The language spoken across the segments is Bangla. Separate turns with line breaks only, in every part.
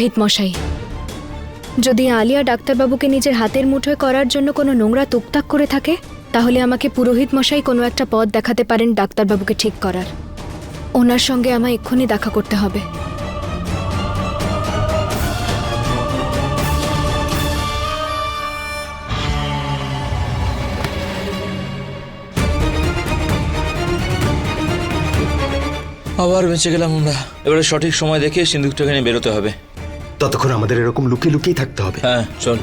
পুরোহিত মশাই, যদি আলিয়া ডাক্তারবাবুকে নিজের হাতের মুঠোয় করার জন্য কোনো নোংরা তুকতাক করে থাকে, তাহলে আমাকে পুরোহিত মশাই কোনো একটা পথ দেখাতে পারেন ডাক্তারবাবুকে ঠিক করার। ওনার সঙ্গে আমায় এক্ষুনি দেখা করতে হবে।
আবার বেঁচে গেলাম আমরা। এবারে সঠিক সময় দেখে সিন্দুকটাকে নিয়ে বেরোতে হবে।
ততক্ষণ আমাদের এরকম লুকিয়ে লুকিয়ে থাকতে হবে।
হ্যাঁ চল।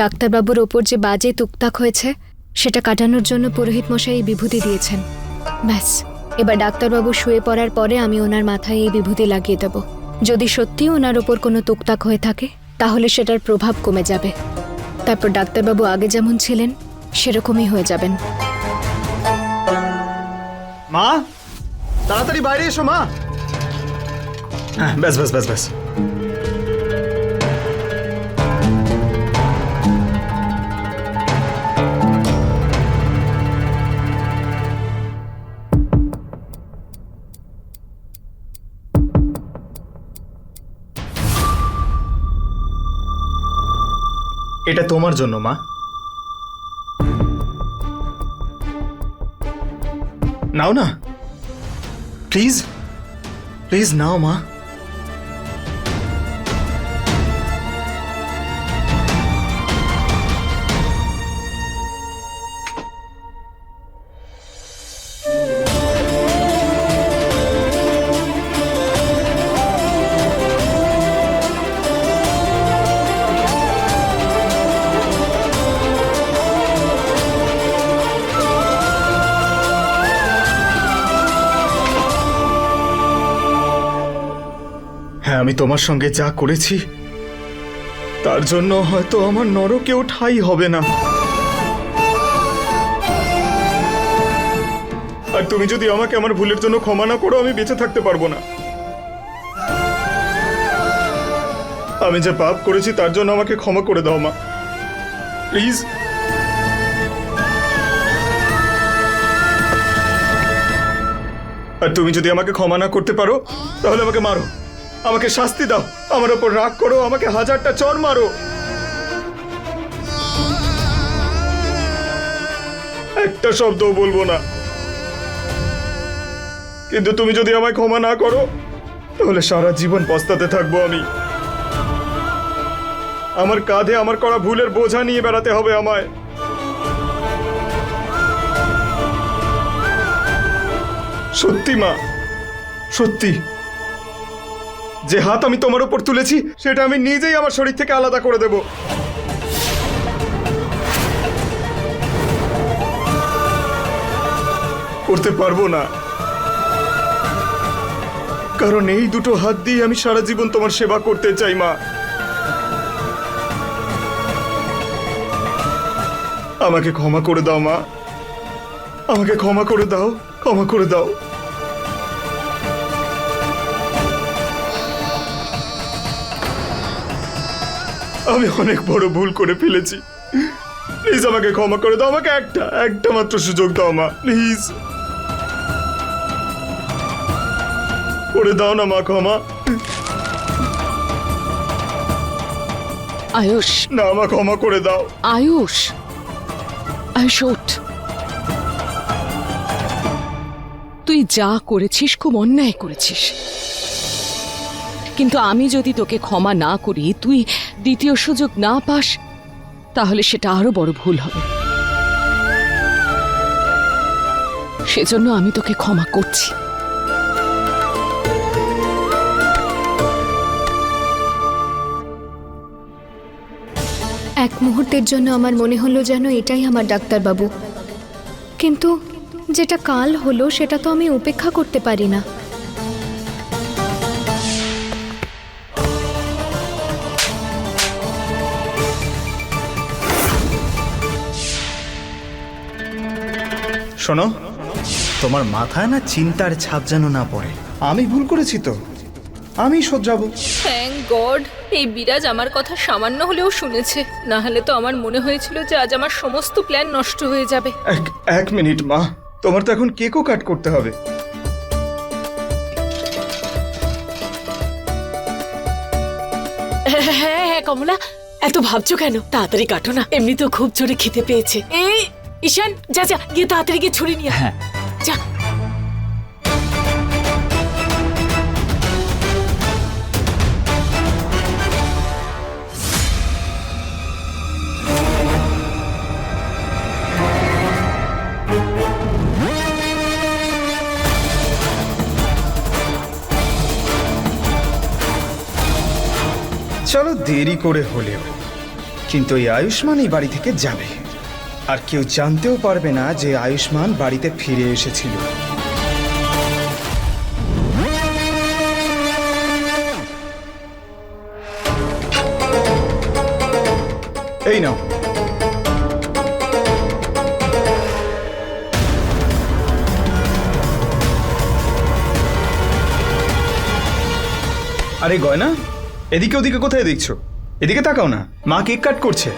ডাক্তারবাবুর ওপর যে বাজে তুকতাক হয়েছে সেটা কাটানোর জন্য পুরোহিত মশাই এই বিভূতি দিয়েছেন। ব্যাস এবার ডাক্তারবাবু শুয়ে পড়ার পরে আমি ওনার মাথায় এই বিভূতি লাগিয়ে দেব। যদি সত্যি ওনার ওপর কোনো তুকতাক হয়ে থাকে তাহলে সেটার প্রভাব কমে যাবে। তারপর ডাক্তারবাবু আগে যেমন ছিলেন সেরকমই হয়ে যাবেন।
মা তাড়াতাড়ি বাইরে এসো মা। হ্যাঁ ব্যাস ব্যাস ব্যাস এটা তোমার জন্য মা। নাও না। প্লিজ প্লিজ নাও মা আমি তোমার সঙ্গে যা করেছি, তার জন্য হয়তো আমার নরকেও ঠাই হবে না। আর তুমি যদি আমাকে আমার ভুলের জন্য ক্ষমা না করো, আমি বেঁচে থাকতে পারব না। আমি যে পাপ করেছি, তার জন্য আমাকে ক্ষমা করে দাও, মা। প্লিজ আর তুমি যদি আমাকে ক্ষমা না করতে পারো, তাহলে আমাকে মারো। আমাকে শাস্তি দাও। আমার ওপর রাগ করো, আমাকে হাজারটা চর মারো। একটা শব্দও বলব না। কিন্তু তুমি যদি আমায় ক্ষমা না করো, তাহলে সারা জীবন পস্তাতে থাকব আমি। আমার কাঁধে আমার করা ভুলের বোঝা নিয়ে বেড়াতে হবে আমায়। সত্যি মা, সত্যি। যে হাত আমি তোমার উপর তুলেছি, সেটা আমি নিজেই আমার শরীর থেকে আলাদা করে দেব। করতে পারব না। কারণ এই দুটো হাত দিয়ে আমি সারা জীবন তোমার সেবা করতে চাই, মা। আমাকে ক্ষমা করে দাও, মা। আমাকে ক্ষমা করে দাও, ক্ষমা করে দাও। আমি অনেক বড় ভুল করে ফেলেছি। প্লিজ আমাকে ক্ষমা করে দাও আমাকে একটা একটা মাত্র সুযোগ দাও মা প্লিজ করে দাও না মা ক্ষমা।
আয়ুষ।
না মা ক্ষমা করে দাও।
আয়ুষ আয়ুষ ওঠ। তুই যা করেছিস খুব অন্যায় করেছিস। কিন্তু আমি যদি তোকে ক্ষমা না করি তুই দ্বিতীয় সুযোগ না পাস, তাহলে সেটা আরও বড় ভুল হবে। সেজন্য আমি তোকে ক্ষমা করছি।
এক মুহূর্তের জন্য আমার মনে হলো যেন এটাই আমার ডাক্তারবাবু। কিন্তু যেটা কাল হলো, সেটা তো আমি উপেক্ষা করতে পারি না।
শোনো তোমার মাথায় না চিন্তার ছাপ যেন না পড়ে। আমি ভুল করেছি তো? আমি সজ্জাবো
থ্যাংক গড এই বিরাজ আমার কথা সামান্য হলেও শুনেছে। না হলে তো আমার মনে হয়েছিল যে আজ আমার সমস্ত প্ল্যান নষ্ট হয়ে যাবে।
এক এক মিনিট মা। তোমার তো এখন কেকও কাট করতে হবে।
হ্যাঁ হ্যাঁ কমলা এত ভাবছ কেন? তাড়াতাড়ি কাটো না। এমনি তো খুব জোরে খেতে পেয়েছে। এই ঈশান যা যা গিয়ে তাড়াতাড়ি গিয়ে ছুরি নিয়ে হ্যাঁ। যা।
চলো দেরি করে হলেও কিন্তু এই আয়ুষ্মান এই বাড়ি থেকে যাবে। আর কেউ জানতেও পারবে না যে আয়ুষ্মান বাড়িতে ফিরে এসেছিল। এই নাও। আরে গয়না, এদিকে ওদিকে কোথায় দেখছ? এদিকে তাকাও না, মা কেক কাট করছে।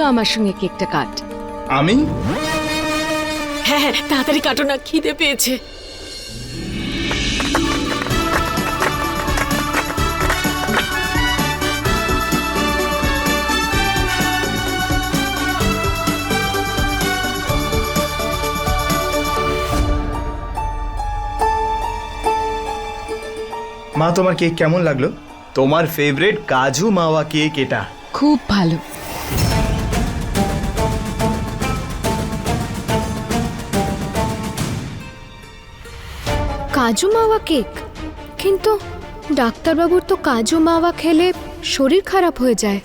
তুইও আমার সঙ্গে কেকটা কাট।
আমি?
হ্যাঁ হ্যাঁ তাড়াতাড়ি কাটো না খিদে পেয়েছে।
মা তোমার কেক কেমন লাগল? তোমার ফেভারিট কাজু মাওয়া কেক এটা।
খুব ভালো।
কাজু মাওয়া কেক। কিন্তু ডাক্তারবাবুর তো কাজু মাওয়া খেলে শরীর খারাপ হয়ে যায়।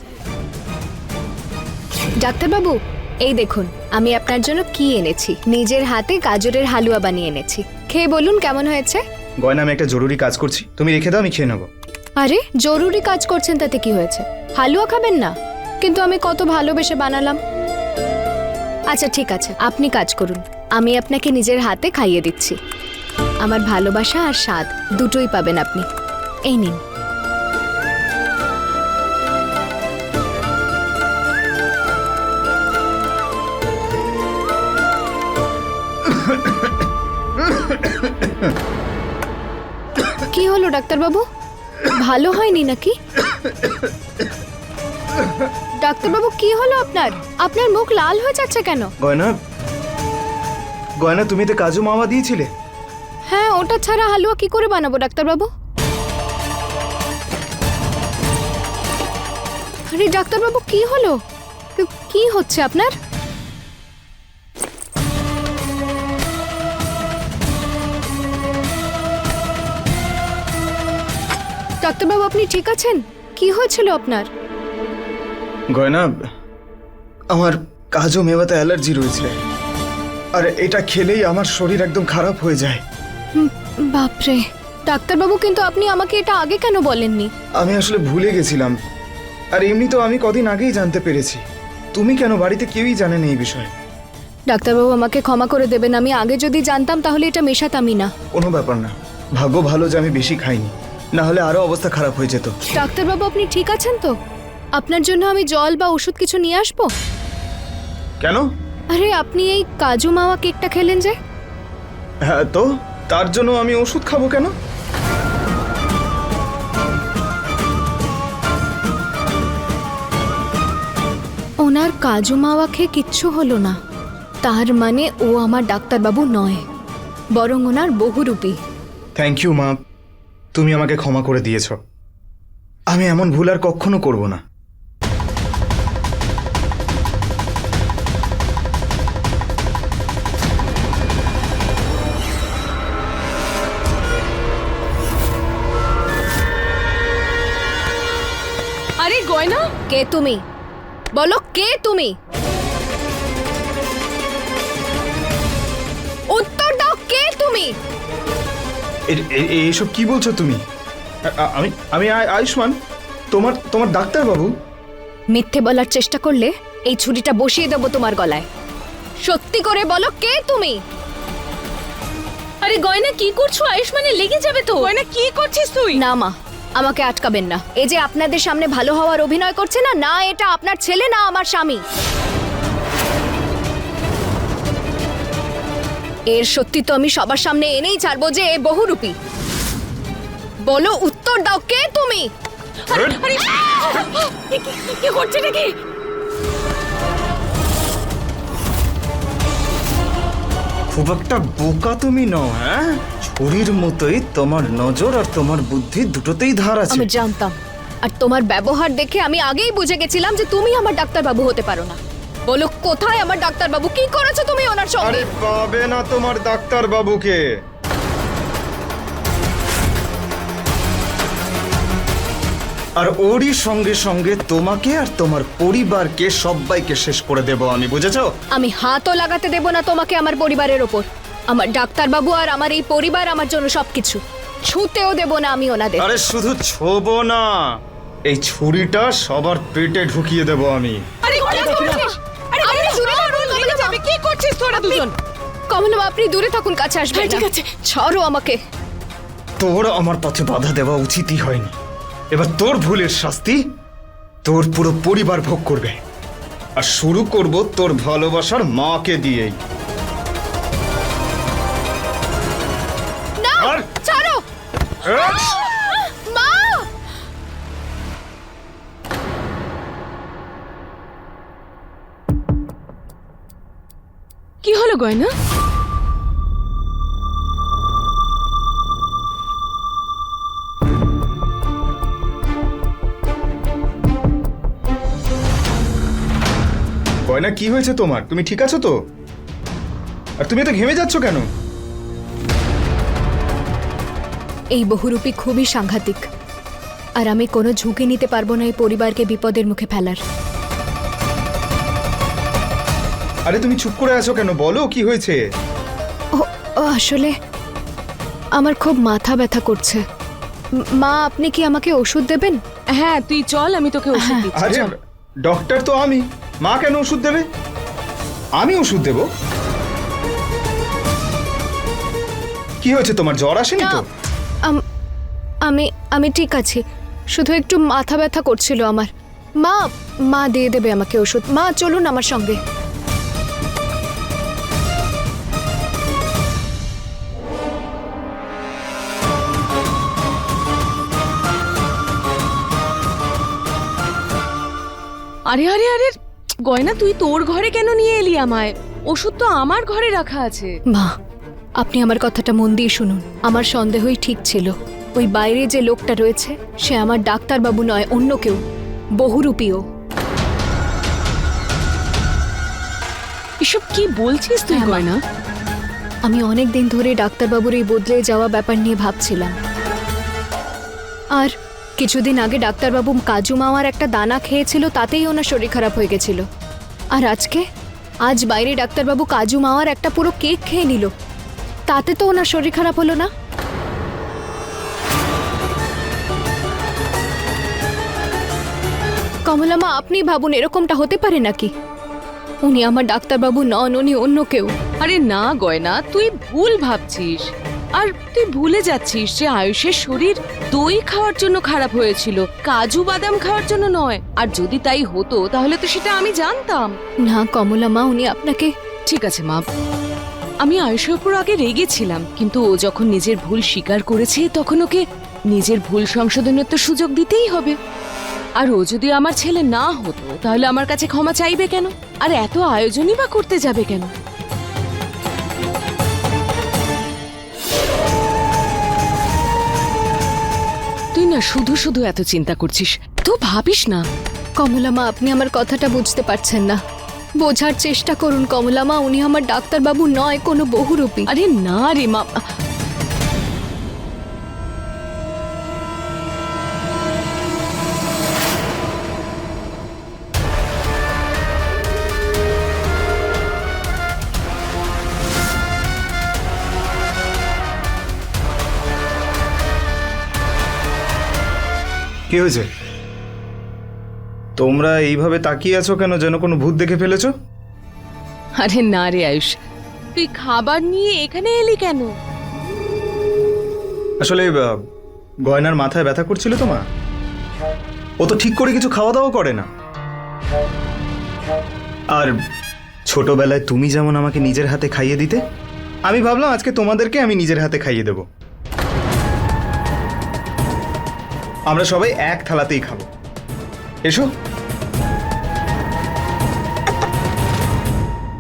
ডাক্তারবাবু এই দেখুন আমি আপনার জন্য কি এনেছি। নিজের হাতে গাজরের হালুয়া বানিয়ে এনেছি। খেয়ে বলুন কেমন হয়েছে?
গয়না আমি একটা জরুরি কাজ করছি। তুমি রেখে দাও আমি খেয়ে নেব।
আরে জরুরি কাজ করছেন তাতে কি হয়েছে? হালুয়া খাবেন না? কিন্তু আমি কত ভালোবেসে বানালাম। আচ্ছা ঠিক আছে আপনি কাজ করুন। আমি আপনাকে নিজের হাতে খাইয়ে দিচ্ছি। আমার ভালোবাসা আর স্বাদ দুটোই পাবেন আপনি। এই নিন। কি হলো, ডাক্তারবাবু? ভালো হয়নি নাকি? ডাক্তারবাবু, কি হলো আপনার? আপনার মুখ লাল হয়ে যাচ্ছে কেন?
গয়না? গয়না, তুমি তো কাজু মাওয়া দিয়েছিলে।
হ্যাঁ ওটা ছাড়া হালুয়া কি করে বানাবো, ডাক্তারবাবু? আরে, ডাক্তারবাবু, কি হলো? কি হচ্ছে আপনার? ডাক্তারবাবু, আপনি ঠিক আছেন? কি হয়েছিল আপনার?
গয়না, আমার কাজু মেওয়াতে অ্যালার্জি রয়েছে। আর এটা খেলেই আমার শরীর একদম খারাপ হয়ে যায়।
বাপরে। ডাক্তারবাবু কিন্তু আপনি আমাকে এটা আগে কেন বলেননি?
আমি আসলে ভুলে গেছিলাম। আর এমনি তো আমি কদিন আগেই জানতে পেরেছি। তুমি কেন বাড়িতে কেউই জানে জানেন এই বিষয়ে?
ডাক্তারবাবু আমাকে ক্ষমা করে দেবেন। আমি আগে যদি জানতাম তাহলে এটা মেশাতামই না।
কোনো ব্যাপার না। ভাগ্য ভালো যে আমি বেশি খাইনি। না হলে আরও অবস্থা খারাপ হয়ে যেত।
ডাক্তারবাবু আপনি ঠিক আছেন তো? আপনার জন্য আমি জল বা ওষুধ কিছু নিয়ে আসব?
কেন?
আরে আপনি এই কাজু মাওয়া কেকটা খেলেন যে।
হ্যাঁ তো? তার জন্য আমি ওষুধ খাব কেন?
ওনার কাজু মাওয়া খেয়ে কিচ্ছু হলো না। তার মানে ও আমার ডাক্তারবাবু নয় বরং ওনার বহুরূপী।
থ্যাংক ইউ মা। তুমি আমাকে ক্ষমা করে দিয়েছ। আমি এমন ভুল আর কখনো করব না।
কে তুমি? বলো কে তুমি? উত্তর দাও কে তুমি?
এ- এ- এ- এসব কি বলছো তুমি? আমি আমি আয়ুষ্মান তোমার তোমার ডাক্তার বাবু
মিথ্যে বলার চেষ্টা করলে এই ছুরিটা বসিয়ে দেবো তোমার গলায়। সত্যি করে বলো কে তুমি?
আরে গয়না কি করছ? আয়ুষ্মানে লেগে যাবে তো।
গয়না কি করছিস তুই?
না মা আমাকে আটকাবেন না। এই যে আপনাদের সামনে ভালো হওয়ার অভিনয় করছে না না এটা আপনার ছেলে, না আমার স্বামী। এর সত্যি তো আমি সবার সামনে এনেই ছাড়বো যে এ বহুরূপী। বলো উত্তর দাও কে তুমি?
কি করছে নাকি?
খুব একটা বোকা তুমি নও হ্যাঁ? ছুরির মতোই তোমার নজর আর তোমার বুদ্ধি দুটোতেই ধার আছে।
আমি জানতাম। আর তোমার ব্যবহার দেখে আমি আগেই বুঝে গেছিলাম যে তুমি আমার ডাক্তারবাবু হতে পারো না। বলো কোথায় আমার ডাক্তারবাবু? কি করেছ তুমি ওনার সঙ্গে?
আরে পাবে না তোমার ডাক্তার আর ওরই সঙ্গে সঙ্গে তোমাকে আর তোমার পরিবারকে সবাইকে শেষ করে দেব আমি বুঝেছ?
আমি হাতও লাগাতে দেব না তোমাকে আমার পরিবারের ওপর। আমার ডাক্তারবাবু আর আমার এই পরিবার আমার জন্য সবকিছু। ছুতেও দেব না আমি ওনাদের।
আরে শুধু ছোবো না এই ছুরিটা সবার পেটে ঢুকিয়ে দেব আমি।
আরে কি করছিস? আরে
আপনি দূরে থাকুন, কমলা মা।
কি করছিস তোরা দুজন?
আপনি দূরে থাকুন কাছে আসবেন
হ্যাঁ, ঠিক আছে।
ছাড়ো আমাকে।
তোর আমার পথে বাধা দেওয়া উচিতই হয়নি। এবার তোর ভুলের শাস্তি তোর পুরো পরিবার ভোগ করবে। আর শুরু করব তোর ভালোবাসার মাকে দিয়েই।
ছাড়ো। মা!
কি হলো গয়না?
গয়না কি হয়েছে তোমার? তুমি ঠিক আছো তো? আর তুমি তো ঘেমে যাচ্ছ কেন?
এই বহুরূপী খুবই সাংঘাতিক। আর আমি কোনো ঝুঁকি নিতে পারব না এই পরিবারকে বিপদের মুখে ফেলার।
আরে তুমি চুপ করে আছো কেন? বলো কি হয়েছে?
ও ও, আসলে আমার খুব মাথা ব্যথা করছে। ম- মা আপনি কি আমাকে ওষুধ দেবেন?
হ্যাঁ তুই চল আমি তোকে ওষুধ দিচ্ছি
আরে
চল।
ডক্টর তো আমি। মা কেন ওষুধ দেবে? আমি ওষুধ দেব। কি হয়েছে তোমার? জ্বর আসেনি তো?
আমি আমি ঠিক আছি। শুধু একটু মাথা ব্যথা করছিল আমার। মা মা দিয়ে দেবে আমাকে ওষুধ। মা চলুন আমার সঙ্গে।
আরে আরে আরে গয়না তুই তোর ঘরে কেন নিয়ে এলি আমায়? ওষুধ তো আমার ঘরে রাখা আছে।
মা আপনি আমার কথাটা মন দিয়ে শুনুন। আমার সন্দেহই ঠিক ছিল। ওই বাইরে যে লোকটা রয়েছে সে আমার ডাক্তারবাবু নয় অন্য কেউ। বহুরূপীও
এসব কি বলছিস তুই
হ্যাঁ,
গয়না?
আমি অনেক দিন ধরে ডাক্তারবাবুর এই বদলে যাওয়া ব্যাপার নিয়ে ভাবছিলাম। আর কিছুদিন আগে ডাক্তারবাবু কাজু মামার একটা দানা খেয়েছিল, তাতেই ওনার শরীর খারাপ হয়ে গেছিল। আর আজকে? আজ বাইরে ডাক্তারবাবু কাজু মামার একটা পুরো কেক খেয়ে নিল। তাতে তো ওনার শরীর খারাপ হলো না। কমলা মা, আপনি ভাবুন, এরকমটা হতে পারে নাকি? উনি আমার ডাক্তারবাবু নন, উনি অন্য কেউ।
আরে না, গয়না, তুই ভুল ভাবছিস। আর তুই ভুলে যাচ্ছিস যে আয়ুষের শরীর দই খাওয়ার জন্য খারাপ হয়েছিল কাজু বাদাম খাওয়ার জন্য নয়। আর যদি তাই হতো তাহলে তো সেটা আমি জানতাম।
না কমলা মা উনি আপনাকে
ঠিক আছে মা। আমি আয়ুষের উপর আগে রেগেছিলাম কিন্তু ও যখন নিজের ভুল স্বীকার করেছে তখন ওকে নিজের ভুল সংশোধনের তো সুযোগ দিতেই হবে। আর ও যদি আমার ছেলে না হতো তাহলে আমার কাছে ক্ষমা চাইবে কেন? আর এত আয়োজনই বা করতে যাবে কেন? না, শুধু শুধু এত চিন্তা করছিস? তো ভাবিস না।
কমলা মা আপনি আমার কথাটা বুঝতে পারছেন না। বোঝার চেষ্টা করুন কমলা মা উনি আমার ডাক্তারবাবু নয়, কোনো বহুরূপী।
আরে না রে মা
কি হয়েছে? তোমরা এইভাবে তাকিয়ে আছো কেন? যেন কোনো ভূত দেখে ফেলেছো?
আরে না রে আয়ুষ তুই খাবার নিয়ে এখানে এলি কেন?
আসলে আহ, গয়নার মাথায় ব্যথা করছিল তো মা। ও তো ঠিক করে কিছু খাওয়া দাওয়া করে না। আর ছোটবেলায় তুমি যেমন আমাকে নিজের হাতে খাইয়ে দিতে আমি ভাবলাম আজকে তোমাদেরকে আমি নিজের হাতে খাইয়ে দেব।
আমরা সবাই এক থালাতেই খাব। এসো।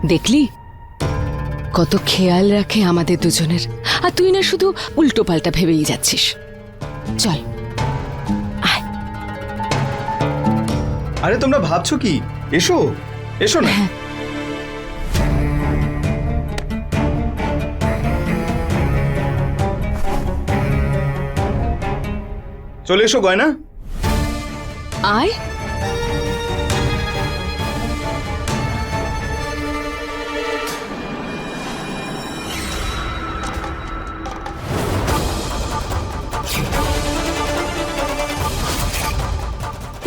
দেখলি? কত খেয়াল রাখে আমাদের দুজনের। আর তুই না শুধু উল্টো পাল্টা ভেবেই যাচ্ছিস। চল।
আরে তোমরা ভাবছ কি? এসো। এসো না। চলে এসো গয়না।
আয়।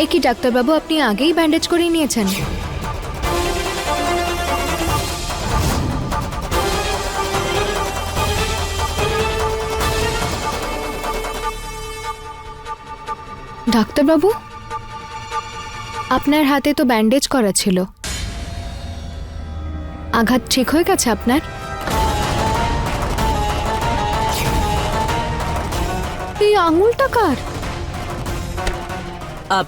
এ কি ডাক্তারবাবু আপনি আগেই ব্যান্ডেজ করে নিয়েছেন। ডাক্তারবাবু? আপনার হাতে তো ব্যান্ডেজ করা ছিল। আঘাত ঠিক হয়ে গেছে আপনার? এই আঙুলটা কার?
আপ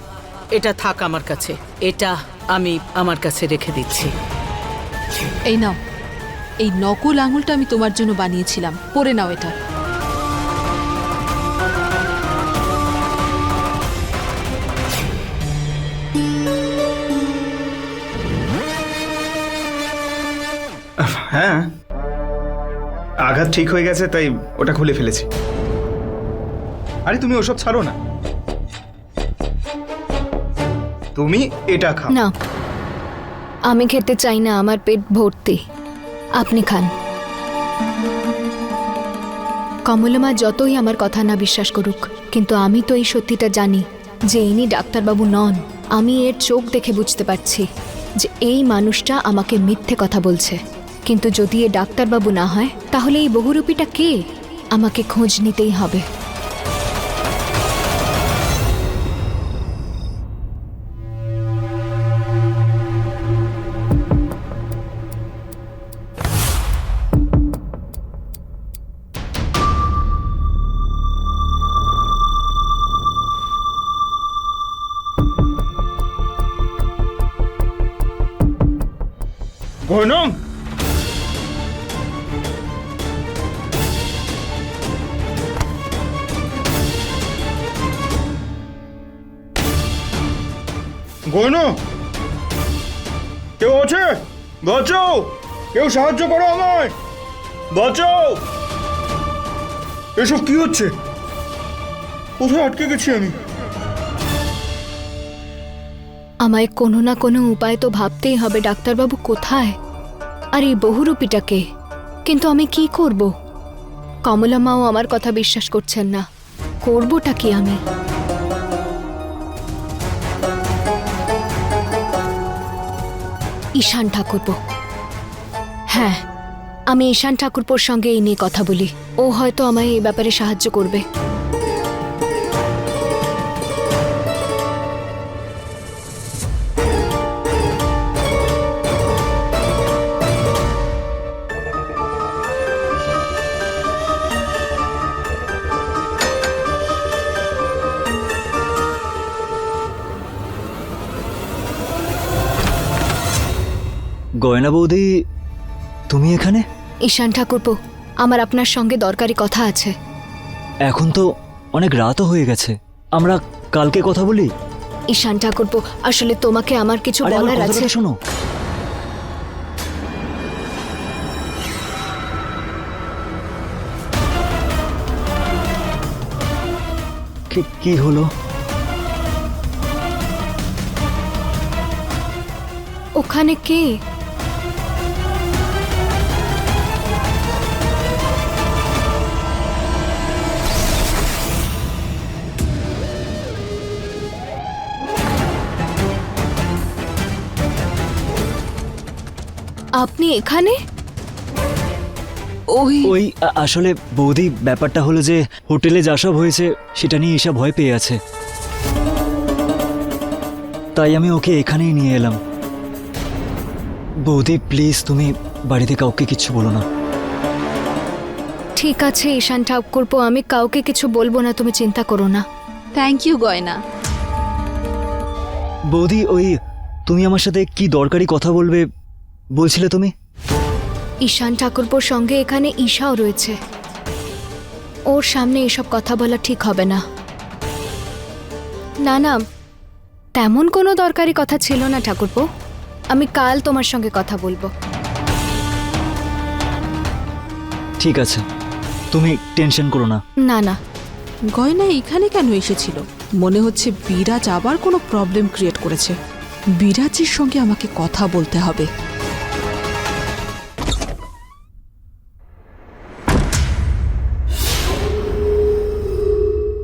এটা থাক আমার কাছে। এটা আমি আমার কাছে রেখে দিচ্ছি।
এই নাও। এই নকল আঙুলটা আমি তোমার জন্য বানিয়েছিলাম। পরে নাও এটা।
হ্যাঁ। আঘাত ঠিক হয়ে গেছে, তাই ওটা খুলে ফেলেছি। আরে, তুমি ওসব ছাড়ো না। তুমি এটা খাও।
না। আমি খেতে চাই না, আমার পেট ভর্তি। আপনি খান। কমলমা যতই আমার কথা না বিশ্বাস করুক, কিন্তু আমি তো এই সত্যিটা জানি যে ইনি ডাক্তারবাবু নন। আমি এর চোখ দেখে বুঝতে পারছি যে এই মানুষটা আমাকে মিথ্যে কথা বলছে। কিন্তু যদি এ ডাক্তারবাবু না হয় তাহলে এই বহুরূপীটা কে আমাকে খোঁজ নিতেই হবে
গয়নম গয়ন? কেউ আছে? বাঁচাও! কেউ সাহায্য করো আমায়! বাঁচাও! এসব কি হচ্ছে? কোথায় আটকে গেছি আমি?
আমায় কোনো না কোনো উপায় তো ভাবতেই হবে, ডাক্তারবাবু কোথায়? আর এই বহুরূপীটাকে? কিন্তু আমি কি করব? কমলা মাও আমার কথা বিশ্বাস করছেন না। করবটা কি আমি? ঈশান ঠাকুরপো। হ্যাঁ আমি ঈশান ঠাকুরপোর সঙ্গে এই নিয়ে কথা বলি। ও হয়তো আমায় এই ব্যাপারে সাহায্য করবে।
গয়না বৌদি তুমি এখানে?
ঈশান ঠাকুরপো আমার আপনার সঙ্গে দরকারি কথা আছে।
এখন তো অনেক রাতও হয়ে গেছে। আমরা কালকে কথা বলি?
ঈশান ঠাকুরপো আসলে তোমাকে আমার কিছু
আরে আমার
বলার আছে।
কথাটা শোনো। কি- কি হলো?
ওখানে কে? আপনি এখানে?
ওই
ওই আ- আসলে বৌদি ব্যাপারটা হলো যে হোটেলে যা সব হয়েছে সেটা নিয়ে ঈশা ভয় পেয়ে আছে। তাই আমি ওকে এখানেই নিয়ে এলাম। বৌদি প্লিজ তুমি বাড়িতে কাউকে কিচ্ছু বলো না।
ঠিক আছে ঈশান ঠাকুরপো আমি কাউকে কিছু বলব না তুমি চিন্তা করো না।
থ্যাংক ইউ গয়না।
বৌদি ওই তুমি আমার সাথে কি দরকারি কথা বলবে বলছিলে তুমি?
ঈশান ঠাকুরপোর সঙ্গে এখানে ঈশাও রয়েছে। ওর সামনে এসব কথা বলা ঠিক হবে না। না না তেমন কোনো দরকারি কথা ছিল না ঠাকুরপো। আমি কাল তোমার সঙ্গে কথা বলব।
ঠিক আছে। তুমি টেনশন করো না।
না না।
গয়না এখানে কেন এসেছিল? মনে হচ্ছে বিরাজ আবার কোনো প্রবলেম ক্রিয়েট করেছে। বিরাজের সঙ্গে আমাকে কথা বলতে হবে।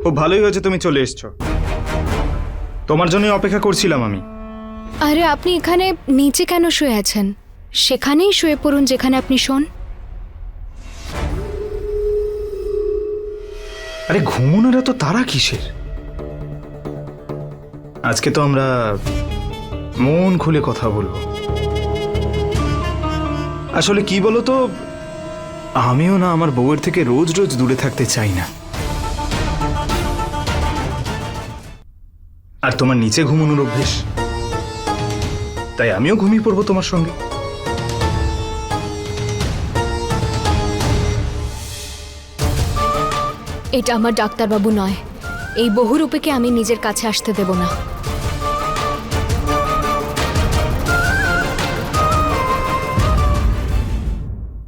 খুব ভালোই হয়েছে তুমি চলে এসছো। তোমার জন্যই অপেক্ষা করছিলাম আমি।
আরে আপনি এখানে নিচে কেন শুয়ে আছেন? সেখানেই শুয়ে পড়ুন যেখানে আপনি শোন।
আরে ঘুমোনোর তো তারা কিসের? আজকে তো আমরা মন খুলে কথা বলব। আসলে কি বলো তো আমিও না আমার বউয়ের থেকে রোজ রোজ দূরে থাকতে চাই না। আর তোমার নিচে ঘুমানোর অভ্যেস। তাই আমিও ঘুমিয়ে পড়ব তোমার সঙ্গে।
এটা আমার ডাক্তারবাবু নয়। এই বহুরূপেকে আমি নিজের কাছে আসতে দেব না।